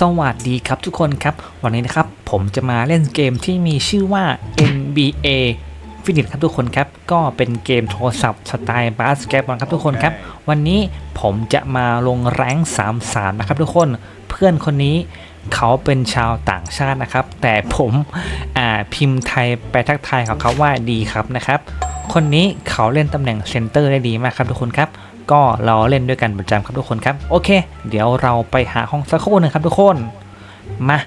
สวัสดีครับทุกคนครับ วันนี้นะครับผมจะมาเล่นเกมที่มีชื่อว่า NBA f i n i t ครับทุกคนครับ ก็เป็นเกมโทรศัพท์สไตล์บาสเกตบอลครับทุกคนครับ วันนี้ผมจะมาลงแรง3 3นะครับทุกคนเพื่อนคนนี้เขาเป็นชาวต่างชาตินะครับ แต่ผมพิมพ์ไทยไปทักทายของเขาว่าดีครับนะครับ คนนี้เขาเล่นตำแหน่งเซนเตอร์ได้ดีมากครับทุกคนครับ ก็เราเล่นด้วยกันประจำครับทุกคนครับ โอเค เดี๋ยวเราไปหาห้องสักครู่หนึงครับทุกคน มา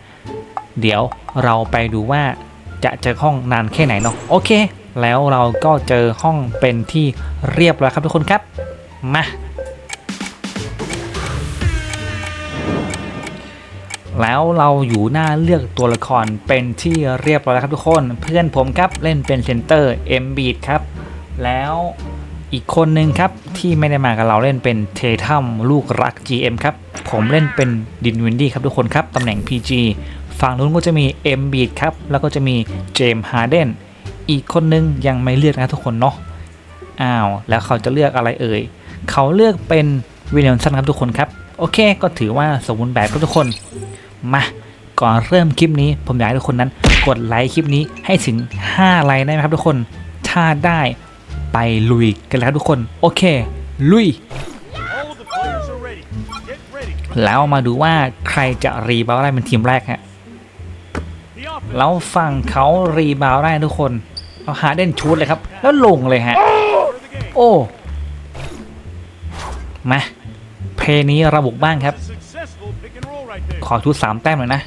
เดี๋ยวเราไปดูว่าจะเจอห้องนานแค่ไหนเนาะ โอเค แล้วเราก็เจอห้องเป็นที่เรียบร้อยครับทุกคนครับ มา แล้วเราอยู่หน้าเลือกตัวละครเป็นที่เรียบร้อยแล้วครับทุกคน เพื่อนผมครับเล่นเป็นเซนเตอร์เอ็มบีดครับ แล้ว อีกคนหนึ่งครับ ที่ไม่ได้มากับเราเล่นเป็นเททัมลูกรัก GM ครับ ผมเล่นเป็นดินวินดี้ครับทุกคนครับ ตำแหน่ง PG ฝั่งนู้นก็จะมี M b e a t ครับ แล้วก็จะมีเจมส์ฮาร์เดนอีกคนนึงยังไม่เลือกนะทุกคนเนาะอ้าว แล้วเขาจะเลือกอะไรเอ่ย เขาเลือกเป็นวิลเลียมสันครับทุกคนครับ โอเค ก็ถือว่าสมบูรณ์แบบครับทุกคน มา ก่อนเริ่มคลิปนี้ ผมอยากให้ทุกคนนั้น กดไลค์คลิปนี้ให้ถึง 5 ไลค์ได้ไหมครับทุกคน ถ้าได้ ไปลุยกันแล้วครับทุกคน โอเค ลุย แล้วมาดูว่าใครจะรีบาวได้เป็นทีมแรกฮะแล้วฝั่งเขารีบาวได้ทุกคนเอาหาเด่นชูดเลยครับ แล้วลงเลยฮะ โอ้มาเพนี้ระบุบ้างครับ ขอชุดสามแต้มหน่อยนะ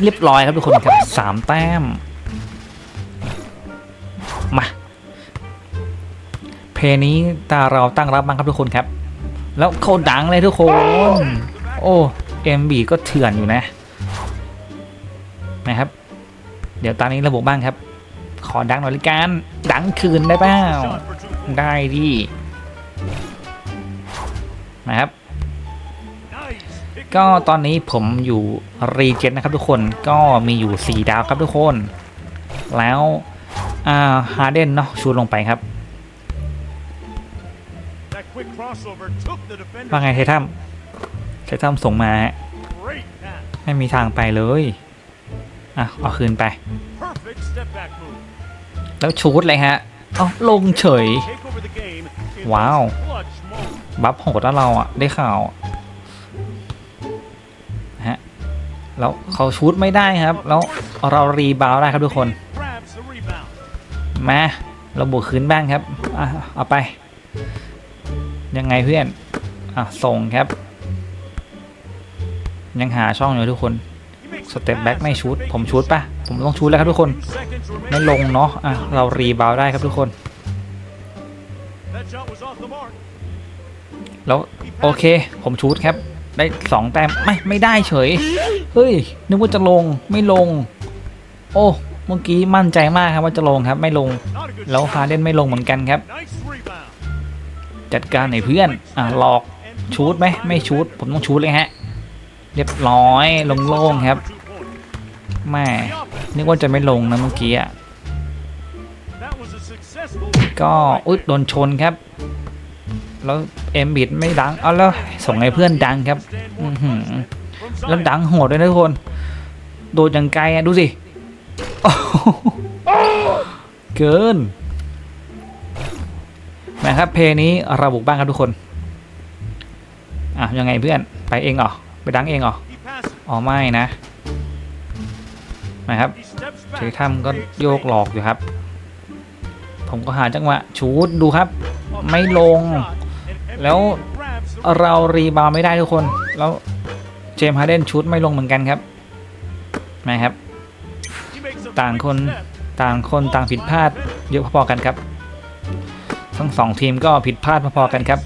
เรียบร้อยครับทุกคนครับสามแต้ม มา นี้ตาเราตั้งรับบ้างครับทุกคนครับ แล้วเขาดังเลยทุกคน โอ้เอ็มบีก็เถื่อนอยู่นะนะครับ เดี๋ยวตอนนี้ระบุบ้างครับ ขอดังหน่อยละกันดังคืนได้เปล่าได้ดินะครับ ก็ตอนนี้ผมอยู่รีเจนนะครับทุกคนก็มีอยู่ 4 ดาวครับทุกคน แล้วอาฮาร์เดนเนาะชูลงไปครับ ว่าไงไททัมไททัมส่งมาฮะ Great pass. ไม่มีทางไปเลย อะ เอาคืนไป Perfect step back move. แล้วชูดเลยฮะ เอาลงเฉย Take over the game. in Wow. this Clutch moment. บัฟโหดแล้วเราอะ ได้ข่าวฮะ แล้วเขาชูดไม่ได้ครับ แล้วเรารีบาวด์ได้ครับทุกคน Grabs the rebound. มา เราบวกคืนบ้างครับ อะ เอาไป ยังไงเพื่อน อะ ส่งครับ ยังหาช่องอยู่ทุกคน สเต็ปแบ็กไม่ชูดผมชูดปะผมต้องชูดแล้วครับทุกคน ไม่ลงเนาะ อะ เรารีบาวได้ครับทุกคน แล้วโอเค ผมชูดครับ ได้สองแต้ม ไม่ ไม่ได้เฉย เฮ้ย นึกว่าจะลง ไม่ลง โอ้เมื่อกี้มั่นใจมากครับว่าจะลงครับ ไม่ลง แล้วฮาเดนไม่ลงเหมือนกันครับ จัดการหน่อยเพื่อน อะหลอกชูดไหมไม่ชูดผมต้องชูดเลยฮะ เรียบร้อยลงโล่งครับแม่นึกว่าจะไม่ลงนะเมื่อกี้อะก็อุ๊ยโดนชนครับ แล้วเอ็มบิดไม่ดังเอาแล้วส่งให้เพื่อนดังครับอือหือแล้วดังโหดด้วยนะทุกคน โดดอย่างไกลอะดูสิเกิน นะครับ เพลงนี้ระบุบ้างครับทุกคน อะยังไงเพื่อนไปเองเหรอไปดังเองเหรออ๋อไม่นะนะครับเททัมก็โยกหลอกอยู่ครับ ผมก็หาจังหวะชูดดูครับ ไม่ลง แล้วเรารีบาวด์ไม่ได้ทุกคน แล้วเจมส์ฮาร์เดนชูดไม่ลงเหมือนกันครับนะครับ ต่างคนต่างคนต่างผิดพลาดเยอะพอๆกันครับ ทั้งสองทีมก็ผิดพลาดพอๆกันครับ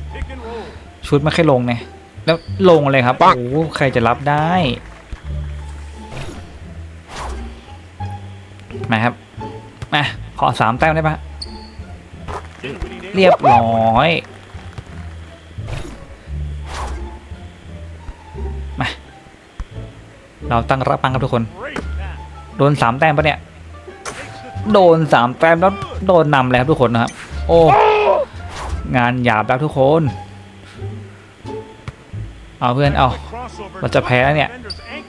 ชุดไม่ค่อยลงเนี่ยแล้วลงเลยครับโอ้โหใครจะรับได้มาครับมาขอสามแต้มได้ปะเรียบร้อยมาเราตั้งรับปังครับทุกคน โดนสามแต้มปะเนี่ย โดนสามแต้มแล้วโดนนำเลยครับทุกคนนะครับ โอ้ งานหยาบแล้วทุกคน เอาเพื่อนเอาเราจะแพ้แล้วเนี่ย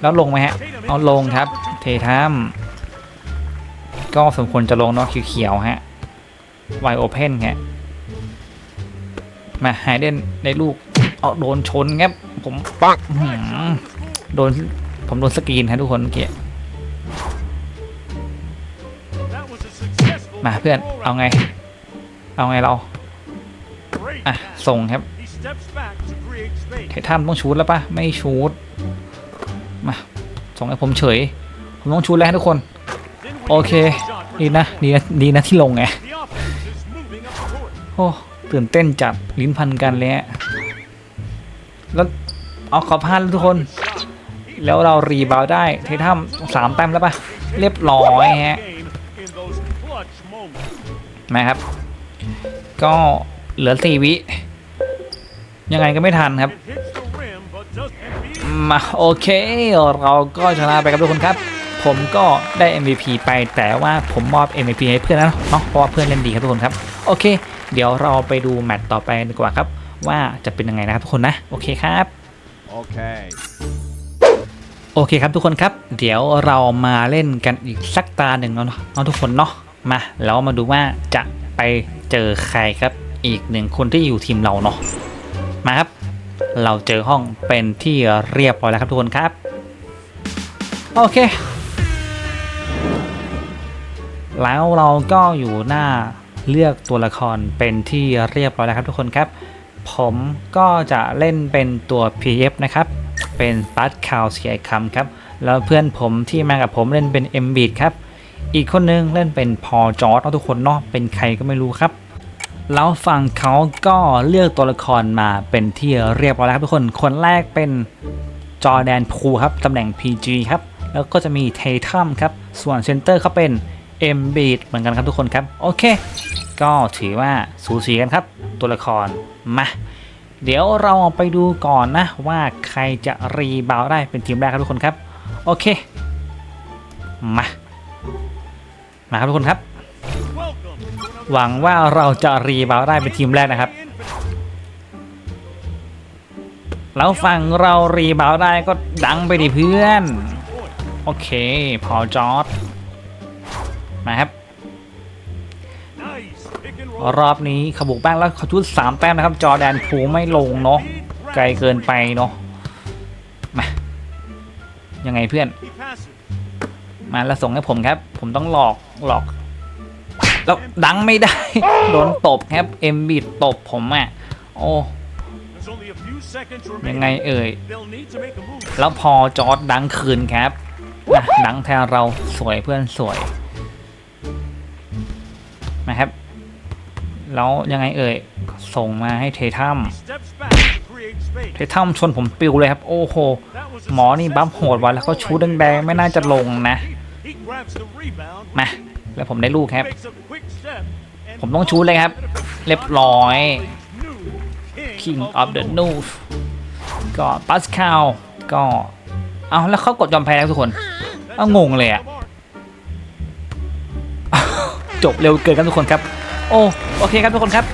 แล้วลงไหมฮะ เอาลงครับ เททัมก็สมควรจะลงเนาะเขียวๆฮะไวโอเพนฮะมาไฮเดนได้ลูกเอาโดนชนครับผมปักโดนผมโดนสกรีนฮะทุกคนเมื่อกี้มาเพื่อนเอาไง เอาไงเรา อะ pass. ส่งครับ He steps back to create space. ไททันต้องชูดแล้วปะไม่ชูดมาส่งให้ผมเฉย ผมต้องชูดแล้วฮะทุกคน Then we โอเค get a shot for ดีนะ ดีนะดีนะที่ลงไง The offense is moving up the court. โอ้ตื่นเต้นจัดลิ้นพันกันเลยฮะแล้วเอาขอพลาดแล้วทุกคน Shot. แล้วเรารีบาวด์ได้เททัมสามแต้มแล้วปะเรียบร้อยฮะ Game in those clutch moments. นะครับ ก็ เหลือสี่วิ ยังไงก็ไม่ทันครับ มาโอเค เราก็ชนะไปครับทุกคนครับ ผมก็ได้ MVP ไปแต่ว่าผมมอบ MVP ให้เพื่อนนะเนาะเพราะว่าเพื่อนเล่นดีครับทุกคนครับ โอเค เดี๋ยวเราไปดูแมตต์ต่อไปดีกว่าครับ ว่าจะเป็นยังไงนะครับทุกคนนะ โอเคครับ Okay. โอเคครับทุกคนครับ เดี๋ยวเรามาเล่นกันอีกสักตาหนึ่งเนาะเนาะทุกคนเนาะมาแล้วมาดูว่าจะไปเจอใครครับ อีกหนึ่งคนที่อยู่ทีมเราเนาะมาครับ เราเจอห้องเป็นที่เรียบร้อยแล้วครับทุกคนครับ โอเค แล้วเราก็อยู่หน้าเลือกตัวละครเป็นที่เรียบร้อยแล้วครับทุกคนครับ ผมก็จะเล่นเป็นตัว PF นะครับ เป็นปัดคาวเสียคำครับ แล้วเพื่อนผมที่มากับผมเล่นเป็น m b บ t ครับ อีกคนนึงเล่นเป็นพอจอร์ดทุกคนเนาะเป็นใครก็ไม่รู้ครับ แล้วฝั่งเขาก็เลือกตัวละครมาเป็นที่เรียบร้อยแล้วครับทุกคน คนแรกเป็นจอแดนพูครับ ตำแหน่ง PG ครับ แล้วก็จะมีเททัมครับ ส่วนเซนเตอร์เขาเป็น m b บ t เหมือนกันครับทุกคนครับ โอเค ก็ถือว่าสูสีกันครับ ตัวละคร มา เดี๋ยวเราไปดูก่อนนะ ว่าใครจะรีบาวได้เป็นทีมแรกครับทุกคนครับ โอเค มา มาครับทุกคนครับ หวังว่าเราจะรีบาวได้เป็นทีมแรกนะครับ แล้วฝั่งเรารีบาวได้ก็ดังไปดิเพื่อน โอเค พอจอร์ดมาครับ รอบนี้ขบุกบ้างแล้วเขาชุดสามแต้มนะครับ จอแดนผูไม่ลงเนาะไกลเกินไปเนาะมายังไงเพื่อน มาแล้วส่งให้ผมครับ ผมต้องหลอกหลอก แล้วดังไม่ได้ โดนตบครับเอ็มบีตบผมอะโอ้ยังไงเอ่ย แล้วพอจอร์ดดังคืนครับนะดังแทนเราสวยเพื่อนสวยนะครับ แล้วยังไงเอ่ย ส่งมาให้เททัมเททัมชนผมปิวเลยครับ โอ้โห หมอนี่บัฟโหดไว้แล้วก็ชูดแดงๆไม่น่าจะลงนะ มา แล้วผมได้ลูกครับ Makes a quick step. and ผมต้องชูดเลยครับ เรียบร้อย New King of the News ก็ปัสคาวก็เอาแล้วเขากดยอมแพ้แล้วทุกคนเอางงเลยอะจบเร็วเกินครับทุกคนครับ โอ้โอเคครับทุกคนครับ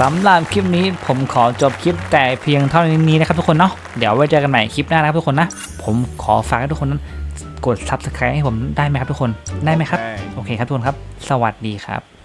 สำหรับคลิปนี้ผมขอจบคลิปแต่เพียงเท่านี้นะครับทุกคนเนาะเดี๋ยวไว้เจอกันใหม่คลิปหน้านะครับทุกคนนะ ผมขอฝากให้ทุกคนนั้น กด subscribe ให้ผมได้ไหมครับทุกคนได้ไหมครับ Okay. โอเคครับทุกคนครับ สวัสดีครับ